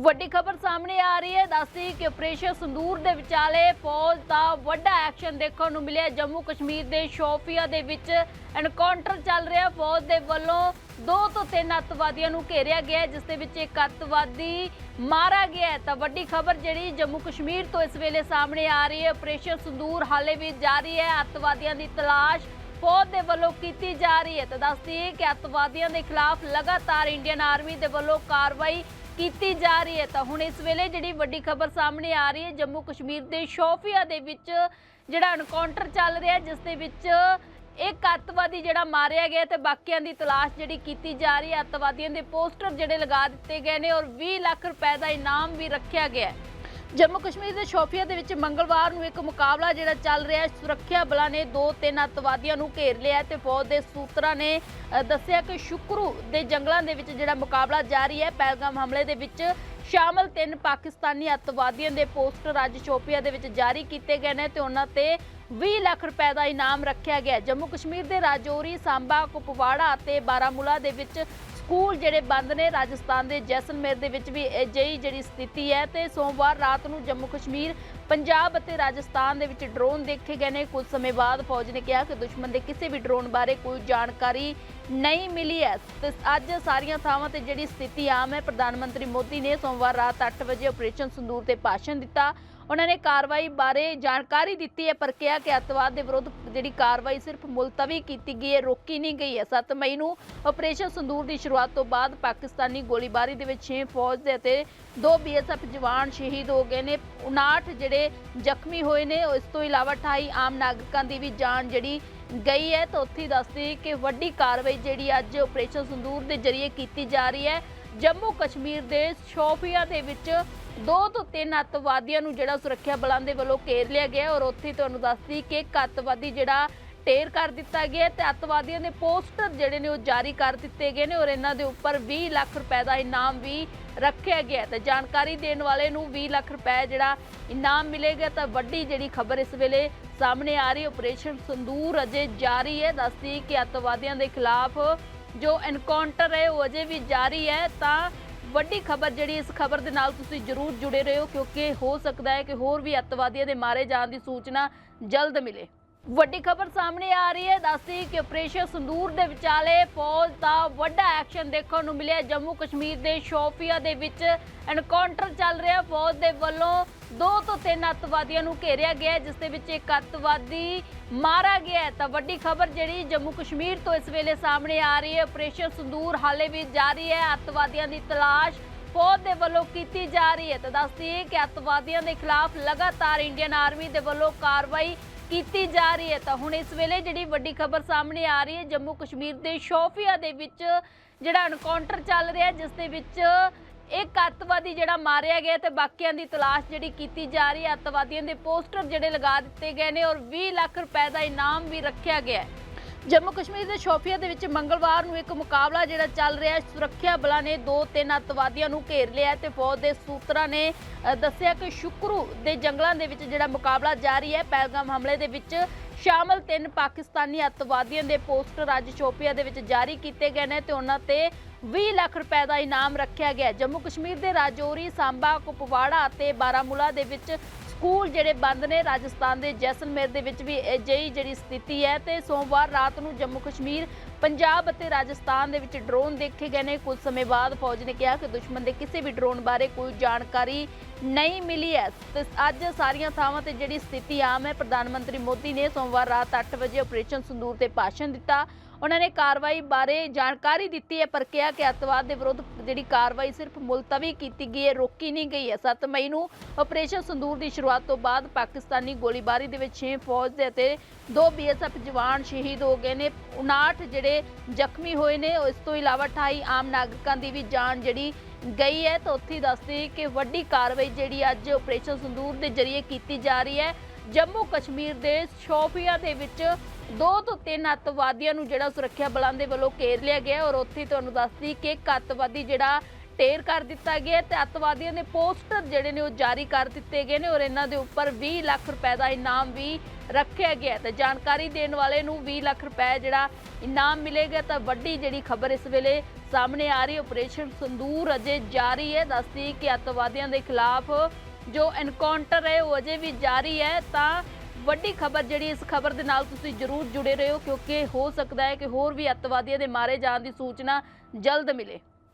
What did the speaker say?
ਵੱਡੀ ਖਬਰ ਸਾਹਮਣੇ ਆ ਰਹੀ ਹੈ। ਦੱਸਦੀ ਕਿ ਆਪਰੇਸ਼ਨ ਸੰਦੂਰ ਦੇ ਵਿਚਾਲੇ ਫੌਜ ਦਾ ਵੱਡਾ ਐਕਸ਼ਨ ਦੇਖਣ ਨੂੰ ਮਿਲਿਆ। ਜੰਮੂ ਕਸ਼ਮੀਰ ਦੇ ਸ਼ੋਪੀਆ ਦੇ ਵਿੱਚ ਐਨਕਾਊਂਟਰ ਚੱਲ ਰਿਹਾ। ਫੌਜ ਦੇ ਵੱਲੋਂ ਦੋ ਤੋਂ ਤਿੰਨ ਅੱਤਵਾਦੀਆਂ ਨੂੰ ਘੇਰਿਆ ਗਿਆ ਜਿਸ ਦੇ ਵਿੱਚ ਇੱਕ ਅੱਤਵਾਦੀ ਮਾਰਾ ਗਿਆ ਤਾਂ ਵੱਡੀ ਖਬਰ ਜਿਹੜੀ ਜੰਮੂ ਕਸ਼ਮੀਰ ਤੋਂ ਇਸ ਵੇਲੇ ਸਾਹਮਣੇ ਆ ਰਹੀ ਹੈ। ਆਪਰੇਸ਼ਨ ਸੰਦੂਰ ਹਾਲੇ ਵੀ ਜਾਰੀ ਹੈ। ਅੱਤਵਾਦੀਆਂ ਦੀ ਤਲਾਸ਼ ਫੌਜ ਦੇ ਵੱਲੋਂ ਕੀਤੀ ਜਾ ਰਹੀ ਹੈ। ਤਾਂ ਦੱਸਦੀ ਹੈ ਕਿ ਅੱਤਵਾਦੀਆਂ ਦੇ ਖਿਲਾਫ ਲਗਾਤਾਰ ਇੰਡੀਅਨ ਆਰਮੀ ਦੇ ਵੱਲੋਂ ਕਾਰਵਾਈ ਕੀਤੀ ਜਾ ਰਹੀ ਹੈ। ਤਾਂ ਹੁਣ ਇਸ ਵੇਲੇ ਜਿਹੜੀ ਵੱਡੀ ਖਬਰ ਸਾਹਮਣੇ ਆ ਰਹੀ ਹੈ, ਜੰਮੂ ਕਸ਼ਮੀਰ ਦੇ ਸ਼ੋਫੀਆ ਦੇ ਵਿੱਚ ਜਿਹੜਾ ਐਨਕਾਊਂਟਰ ਚੱਲ ਰਿਹਾ ਜਿਸ ਦੇ ਵਿੱਚ ਇੱਕ ਅੱਤਵਾਦੀ ਜਿਹੜਾ ਮਾਰਿਆ ਗਿਆ ਤੇ ਬਾਕੀਆਂ ਦੀ ਤਲਾਸ਼ ਜਿਹੜੀ ਕੀਤੀ ਜਾ ਰਹੀ ਹੈ। ਅੱਤਵਾਦੀਆਂ ਦੇ ਪੋਸਟਰ ਜਿਹੜੇ ਲਗਾ ਦਿੱਤੇ ਗਏ ਨੇ ਔਰ 20 ਲੱਖ ਰੁਪਏ ਦਾ ਇਨਾਮ ਵੀ ਰੱਖਿਆ ਗਿਆ ਹੈ। ਜੰਮੂ ਕਸ਼ਮੀਰ ਦੇ ਸ਼ੋਪੀਆ ਦੇ ਵਿੱਚ ਮੰਗਲਵਾਰ ਨੂੰ ਇੱਕ ਮੁਕਾਬਲਾ ਜਿਹੜਾ ਚੱਲ ਰਿਹਾ ਹੈ। ਸੁਰੱਖਿਆ ਬਲਾਂ ਨੇ ਦੋ ਤਿੰਨ ਅੱਤਵਾਦੀਆਂ ਨੂੰ ਘੇਰ ਲਿਆ ਹੈ ਤੇ ਫੌਜ ਦੇ ਸੂਤਰਾਂ ਨੇ ਦੱਸਿਆ ਕਿ ਸ਼ੁਕਰੂ ਦੇ ਜੰਗਲਾਂ ਦੇ ਵਿੱਚ ਜਿਹੜਾ ਮੁਕਾਬਲਾ ਜਾਰੀ ਹੈ, ਪਹਿਲਗਾਮ ਹਮਲੇ ਦੇ ਵਿੱਚ ਸ਼ਾਮਲ ਤਿੰਨ ਪਾਕਿਸਤਾਨੀ ਅੱਤਵਾਦੀਆਂ ਦੇ ਪੋਸਟਰ ਅੱਜ ਸ਼ੋਪੀਆ ਦੇ ਵਿੱਚ ਜਾਰੀ ਕੀਤੇ ਗਏ ਨੇ ਤੇ ਉਹਨਾਂ ਤੇ 20 ਲੱਖ ਰੁਪਏ ਦਾ ਇਨਾਮ ਰੱਖਿਆ ਗਿਆ ਜੰਮੂ ਕਸ਼ਮੀਰ ਦੇ ਰਾਜੌਰੀ, ਸਾਂਬਾ, ਕੁਪਵਾੜਾ ਅਤੇ ਬਾਰਾਮੂਲਾ ਦੇ ਵਿੱਚ ਸਕੂਲ ਜਿਹੜੇ ਬੰਦ ਨੇ ਰਾਜਸਥਾਨ ਦੇ ਜੈਸਲਮੇਰ ਦੇ ਵਿੱਚ ਵੀ ਅਜਿਹੀ ਜਿਹੜੀ ਸਥਿਤੀ ਹੈ ਤੇ ਸੋਮਵਾਰ ਰਾਤ ਨੂੰ ਜੰਮੂ ਕਸ਼ਮੀਰ, ਪੰਜਾਬ ਅਤੇ ਰਾਜਸਥਾਨ ਦੇ ਵਿੱਚ ਡਰੋਨ ਦੇਖੇ ਗਏ ਨੇ। ਕੁਝ ਸਮੇਂ ਬਾਅਦ ਫੌਜ ਨੇ ਕਿਹਾ ਕਿ ਦੁਸ਼ਮਣ ਦੇ ਕਿਸੇ ਵੀ ਡਰੋਨ ਬਾਰੇ ਕੋਈ ਜਾਣਕਾਰੀ ਨਹੀਂ ਮਿਲੀ ਹੈ। ਤੇ ਅੱਜ ਸਾਰੀਆਂ ਥਾਵਾਂ ਤੇ ਜਿਹੜੀ ਸਥਿਤੀ ਆਮ ਹੈ, ਪ੍ਰਧਾਨ ਮੰਤਰੀ ਮੋਦੀ ਨੇ ਸੋਮਵਾਰ ਰਾਤ 8 ਵਜੇ ਆਪਰੇਸ਼ਨ ਸੰਦੂਰ ਤੇ ਭਾਸ਼ਣ ਦਿੱਤਾ। ਉਹਨਾਂ ਨੇ ਕਾਰਵਾਈ ਬਾਰੇ ਜਾਣਕਾਰੀ ਦਿੱਤੀ ਹੈ, ਪਰ ਕਿਹਾ ਕਿ ਅੱਤਵਾਦ ਦੇ ਵਿਰੁੱਧ ਜਿਹੜੀ ਕਾਰਵਾਈ ਸਿਰਫ ਮੁਲਤਵੀ ਕੀਤੀ ਗਈ ਹੈ, ਰੋਕੀ ਨਹੀਂ ਗਈ ਹੈ। 7 ਮਈ ਨੂੰ ਆਪਰੇਸ਼ਨ ਸੰਦੂਰ ਦੀ ਸ਼ੁਰੂਆਤ ਤੋਂ ਬਾਅਦ ਪਾਕਿਸਤਾਨੀ ਗੋਲੀਬਾਰੀ ਦੇ ਵਿੱਚ 6 ਫੌਜ ਦੇ ਅਤੇ ਦੋ ਬੀਐਸਐਫ ਜਵਾਨ ਸ਼ਹੀਦ ਹੋ ਗਏ ਨੇ। 59 ਜਿਹੜੇ ਜ਼ਖਮੀ ਹੋਏ ਨੇ ਇਸ ਤੋਂ ਇਲਾਵਾ 28 ਆਮ ਨਾਗਰਿਕਾਂ ਦੀ ਵੀ ਜਾਨ ਜਿਹੜੀ ਗਈ ਹੈ ਤਾਂ ਉੱਥੇ ਦੱਸਦੀ ਕਿ ਵੱਡੀ ਕਾਰਵਾਈ ਜਿਹੜੀ ਅੱਜ ਆਪਰੇਸ਼ਨ ਸੰਦੂਰ ਦੇ ਜ਼ਰੀਏ ਕੀਤੀ ਜਾ ਰਹੀ ਹੈ। ਜੰਮੂ ਕਸ਼ਮੀਰ ਦੇ ਸ਼ੋਪੀਆ ਦੇ ਵਿੱਚ ਦੋ ਤੋਂ ਤਿੰਨ ਅੱਤਵਾਦੀਆਂ ਨੂੰ ਜਿਹੜਾ ਸੁਰੱਖਿਆ ਬਲਾਂ ਦੇ ਵੱਲੋਂ ਘੇਰ ਲਿਆ ਗਿਆ ਔਰ ਉੱਥੇ ਤੁਹਾਨੂੰ ਦੱਸਦੀ ਕਿ ਇੱਕ ਅੱਤਵਾਦੀ ਜਿਹੜਾ ਢੇਰ ਕਰ ਦਿੱਤਾ ਗਿਆ ਹੈ ਤੇ ਅੱਤਵਾਦੀਆਂ ਦੇ ਪੋਸਟਰ ਜਿਹੜੇ ਨੇ ਉਹ ਜਾਰੀ ਕਰ ਦਿੱਤੇ ਗਏ ਨੇ ਔਰ ਇਹਨਾਂ ਦੇ ਉੱਪਰ 20 ਲੱਖ ਰੁਪਏ ਦਾ ਇਨਾਮ ਵੀ ਰੱਖਿਆ ਗਿਆ ਹੈ। ਤੇ ਜਾਣਕਾਰੀ ਦੇਣ ਵਾਲੇ ਨੂੰ 20 ਲੱਖ ਰੁਪਏ ਜਿਹੜਾ ਇਨਾਮ ਮਿਲੇਗਾ ਤਾਂ ਵੱਡੀ ਜਿਹੜੀ ਖਬਰ ਇਸ ਵੇਲੇ ਸਾਹਮਣੇ ਆ ਰਹੀ ਆਪਰੇਸ਼ਨ ਸੰਦੂਰ ਅਜੇ ਜਾਰੀ ਹੈ। ਦੱਸਦੀ ਕਿ ਅੱਤਵਾਦੀਆਂ ਦੇ ਖਿਲਾਫ ਜੋ ਐਨਕਾਊਂਟਰ ਹੈ, ਉਹ ਅਜੇ ਵੀ ਜਾਰੀ ਹੈ। ਤਾਂ ਵੱਡੀ ਖਬਰ ਜਿਹੜੀ ਇਸ ਖਬਰ ਦੇ ਨਾਲ ਤੁਸੀਂ ਜਰੂਰ ਜੁੜੇ ਰਹੋ, ਕਿਉਂਕਿ ਹੋ ਸਕਦਾ ਹੈ ਕਿ ਹੋਰ ਵੀ ਅੱਤਵਾਦੀਆਂ ਦੇ ਮਾਰੇ ਜਾਣ ਦੀ ਸੂਚਨਾ ਜਲਦ ਮਿਲੇ। ਵੱਡੀ ਖਬਰ ਸਾਹਮਣੇ ਆ ਰਹੀ ਹੈ। ਦੱਸਦੀ ਕਿ ਆਪਰੇਸ਼ਨ ਸੰਦੂਰ ਦੇ ਵਿਚਾਲੇ ਫੌਜ ਦਾ ਵੱਡਾ ਐਕਸ਼ਨ ਦੇਖਣ ਨੂੰ ਮਿਲਿਆ। ਜੰਮੂ ਕਸ਼ਮੀਰ ਦੇ ਸ਼ੋਫੀਆ ਦੇ ਵਿੱਚ ਐਨਕਾਊਂਟਰ ਚੱਲ ਰਿਹਾ। ਫੌਜ ਦੇ ਵੱਲੋਂ ਦੋ ਤੋਂ ਤਿੰਨ ਅੱਤਵਾਦੀਆਂ ਨੂੰ ਘੇਰਿਆ ਗਿਆ ਜਿਸ ਦੇ ਵਿੱਚ ਇੱਕ ਅੱਤਵਾਦੀ ਮਾਰਾ ਗਿਆ ਤਾਂ ਵੱਡੀ ਖਬਰ ਜਿਹੜੀ ਜੰਮੂ ਕਸ਼ਮੀਰ ਤੋਂ ਇਸ ਵੇਲੇ ਸਾਹਮਣੇ ਆ ਰਹੀ ਹੈ। ਆਪਰੇਸ਼ਨ ਸੰਦੂਰ ਹਾਲੇ ਵੀ ਜਾਰੀ ਹੈ। ਅੱਤਵਾਦੀਆਂ ਦੀ ਤਲਾਸ਼ ਫੌਜ ਦੇ ਵੱਲੋਂ ਕੀਤੀ ਜਾ ਰਹੀ ਹੈ। ਤਾਂ ਦੱਸਦੀ ਹੈ ਕਿ ਅੱਤਵਾਦੀਆਂ ਦੇ ਖਿਲਾਫ ਲਗਾਤਾਰ ਇੰਡੀਅਨ ਆਰਮੀ ਦੇ ਵੱਲੋਂ ਕਾਰਵਾਈ ਕੀਤੀ ਜਾ ਰਹੀ ਹੈ ਤਾਂ ਹੁਣ ਇਸ ਵੇਲੇ ਜਿਹੜੀ ਵੱਡੀ ਖਬਰ ਸਾਹਮਣੇ ਆ ਰਹੀ ਹੈ, ਜੰਮੂ ਕਸ਼ਮੀਰ ਦੇ ਸ਼ੋਫੀਆ ਦੇ ਵਿੱਚ ਜਿਹੜਾ ਐਨਕਾਊਂਟਰ ਚੱਲ ਰਿਹਾ ਜਿਸ ਦੇ ਵਿੱਚ ਇੱਕ ਅੱਤਵਾਦੀ ਜਿਹੜਾ ਮਾਰਿਆ ਗਿਆ ਤੇ ਬਾਕੀਆਂ ਦੀ ਤਲਾਸ਼ ਜਿਹੜੀ ਕੀਤੀ ਜਾ ਰਹੀ ਹੈ, ਅੱਤਵਾਦੀਆਂ ਦੇ ਪੋਸਟਰ ਜਿਹੜੇ ਲਗਾ ਦਿੱਤੇ ਗਏ ਨੇ ਔਰ 20 ਲੱਖ ਰੁਪਏ ਦਾ ਇਨਾਮ ਵੀ ਰੱਖਿਆ ਗਿਆ ਹੈ। ਜੰਮੂ ਕਸ਼ਮੀਰ ਦੇ ਸ਼ੋਪੀਆ ਦੇ ਵਿੱਚ ਮੰਗਲਵਾਰ ਨੂੰ ਇੱਕ ਮੁਕਾਬਲਾ ਜਿਹੜਾ ਚੱਲ ਰਿਹਾ ਹੈ। ਸੁਰੱਖਿਆ ਬਲਾਂ ਨੇ ਦੋ ਤਿੰਨ ਅੱਤਵਾਦੀਆਂ ਨੂੰ ਘੇਰ ਲਿਆ ਹੈ ਤੇ ਫੌਜ ਦੇ ਸੂਤਰਾਂ ਨੇ ਦੱਸਿਆ ਕਿ ਸ਼ੁਕਰੂ ਦੇ ਜੰਗਲਾਂ ਦੇ ਵਿੱਚ ਜਿਹੜਾ ਮੁਕਾਬਲਾ ਜਾਰੀ ਹੈ, ਪਹਿਲਗਾਮ ਹਮਲੇ ਦੇ ਵਿੱਚ ਸ਼ਾਮਲ ਤਿੰਨ ਪਾਕਿਸਤਾਨੀ ਅੱਤਵਾਦੀਆਂ ਦੇ ਪੋਸਟਰ ਅੱਜ ਸ਼ੋਪੀਆ ਦੇ ਵਿੱਚ ਜਾਰੀ ਕੀਤੇ ਗਏ ਨੇ ਤੇ ਉਹਨਾਂ ਤੇ 20 ਲੱਖ ਰੁਪਏ ਦਾ ਇਨਾਮ ਰੱਖਿਆ ਗਿਆ ਜੰਮੂ ਕਸ਼ਮੀਰ ਦੇ ਰਾਜੌਰੀ, ਸਾਂਬਾ, ਕੁਪਵਾੜਾ ਅਤੇ ਬਾਰਾਮੂਲਾ ਦੇ ਵਿੱਚ ਸਕੂਲ ਜਿਹੜੇ ਬੰਦ ਨੇ, ਰਾਜਸਥਾਨ ਦੇ ਜੈਸਲਮੇਰ ਦੇ ਵਿੱਚ ਵੀ ਅਜਿਹੀ ਜਿਹੜੀ ਸਥਿਤੀ ਹੈ ਤੇ ਸੋਮਵਾਰ ਰਾਤ ਨੂੰ ਜੰਮੂ ਕਸ਼ਮੀਰ, ਪੰਜਾਬ ਅਤੇ ਰਾਜਸਥਾਨ ਦੇ ਵਿੱਚ ਡਰੋਨ ਦੇਖੇ ਗਏ ਨੇ। ਕੁਝ ਸਮੇਂ ਬਾਅਦ ਫੌਜ ਨੇ ਕਿਹਾ ਕਿ ਦੁਸ਼ਮਣ ਦੇ ਕਿਸੇ ਵੀ ਡਰੋਨ ਬਾਰੇ ਕੋਈ ਜਾਣਕਾਰੀ ਨਹੀਂ ਮਿਲੀ ਹੈ। ਤੇ ਅੱਜ ਸਾਰੀਆਂ ਥਾਵਾਂ ਤੇ ਜਿਹੜੀ ਸਥਿਤੀ ਆਮ ਹੈ, ਪ੍ਰਧਾਨ ਮੰਤਰੀ ਮੋਦੀ ਨੇ ਸੋਮਵਾਰ ਰਾਤ 8 ਵਜੇ ਆਪਰੇਸ਼ਨ ਸੰਦੂਰ ਤੇ ਭਾਸ਼ਣ ਦਿੱਤਾ। ਉਹਨਾਂ ਨੇ ਕਾਰਵਾਈ ਬਾਰੇ ਜਾਣਕਾਰੀ ਦਿੱਤੀ ਹੈ, ਪਰ ਕਿਹਾ ਕਿ ਅੱਤਵਾਦ ਦੇ ਵਿਰੁੱਧ ਜਿਹੜੀ ਕਾਰਵਾਈ ਸਿਰਫ ਮੁਲਤਵੀ ਕੀਤੀ ਗਈ ਹੈ, ਰੋਕੀ ਨਹੀਂ ਗਈ ਹੈ। 7 ਮਈ ਨੂੰ ਆਪਰੇਸ਼ਨ ਸੰਦੂਰ ਦੀ ਸ਼ੁਰੂਆਤ ਤੋਂ ਬਾਅਦ ਪਾਕਿਸਤਾਨੀ ਗੋਲੀਬਾਰੀ ਦੇ ਵਿੱਚ 6 ਫੌਜ ਦੇ ਅਤੇ ਦੋ ਬੀਐਸਐਫ ਜਵਾਨ ਸ਼ਹੀਦ ਹੋ ਗਏ ਨੇ। 59 ਜਿਹੜੇ ਜ਼ਖਮੀ ਹੋਏ ਨੇ ਇਸ ਤੋਂ ਇਲਾਵਾ 28 ਆਮ ਨਾਗਰਿਕਾਂ ਦੀ ਵੀ ਜਾਨ ਜਿਹੜੀ ਗਈ ਹੈ। ਤਾਂ ਉੱਥੇ ਹੀ ਦੱਸਦੀ ਕਿ ਵੱਡੀ ਕਾਰਵਾਈ ਜਿਹੜੀ ਅੱਜ ਆਪਰੇਸ਼ਨ ਸੰਦੂਰ ਦੇ ਜ਼ਰੀਏ ਕੀਤੀ ਜਾ ਰਹੀ ਹੈ। ਜੰਮੂ ਕਸ਼ਮੀਰ ਦੇ ਸ਼ੋਪੀਆ ਦੇ ਵਿੱਚ ਦੋ ਤੋਂ ਤਿੰਨ ਅੱਤਵਾਦੀਆਂ ਨੂੰ ਜਿਹੜਾ ਸੁਰੱਖਿਆ ਬਲਾਂ ਦੇ ਵੱਲੋਂ ਘੇਰ ਲਿਆ ਗਿਆ ਔਰ ਉੱਥੇ ਤੁਹਾਨੂੰ ਦੱਸਦੀ ਕਿ ਇੱਕ ਅੱਤਵਾਦੀ ਜਿਹੜਾ ਢੇਰ ਕਰ ਦਿੱਤਾ ਗਿਆ ਹੈ ਤੇ ਅੱਤਵਾਦੀਆਂ ਦੇ ਪੋਸਟਰ ਜਿਹੜੇ ਨੇ ਉਹ ਜਾਰੀ ਕਰ ਦਿੱਤੇ ਗਏ ਨੇ ਔਰ ਇਹਨਾਂ ਦੇ ਉੱਪਰ 20 ਲੱਖ ਰੁਪਏ ਦਾ ਇਨਾਮ ਵੀ ਰੱਖਿਆ ਗਿਆ ਹੈ। ਤੇ ਜਾਣਕਾਰੀ ਦੇਣ ਵਾਲੇ ਨੂੰ 20 ਲੱਖ ਰੁਪਏ ਜਿਹੜਾ ਇਨਾਮ ਮਿਲੇਗਾ ਤਾਂ ਵੱਡੀ ਜਿਹੜੀ ਖਬਰ ਇਸ ਵੇਲੇ ਸਾਹਮਣੇ ਆ ਰਹੀ ਹੈ। ਆਪਰੇਸ਼ਨ ਸੰਦੂਰ ਅਜੇ ਜਾਰੀ ਹੈ। ਦੱਸਦੀ ਕਿ ਅੱਤਵਾਦੀਆਂ ਦੇ ਖਿਲਾਫ ਜੋ ਐਨਕਾਊਂਟਰ ਹੈ ਉਹ ਅਜੇ ਵੀ ਜਾਰੀ ਹੈ ਤਾਂ ਵੱਡੀ ਖਬਰ ਜਿਹੜੀ ਇਸ ਖਬਰ ਦੇ ਨਾਲ ਤੁਸੀਂ ਜਰੂਰ ਜੁੜੇ ਰਹੋ, ਕਿਉਂਕਿ ਹੋ ਸਕਦਾ ਹੈ ਕਿ ਹੋਰ ਵੀ ਅੱਤਵਾਦੀਆਂ ਦੇ ਮਾਰੇ ਜਾਣ ਦੀ ਸੂਚਨਾ ਜਲਦ ਮਿਲੇ।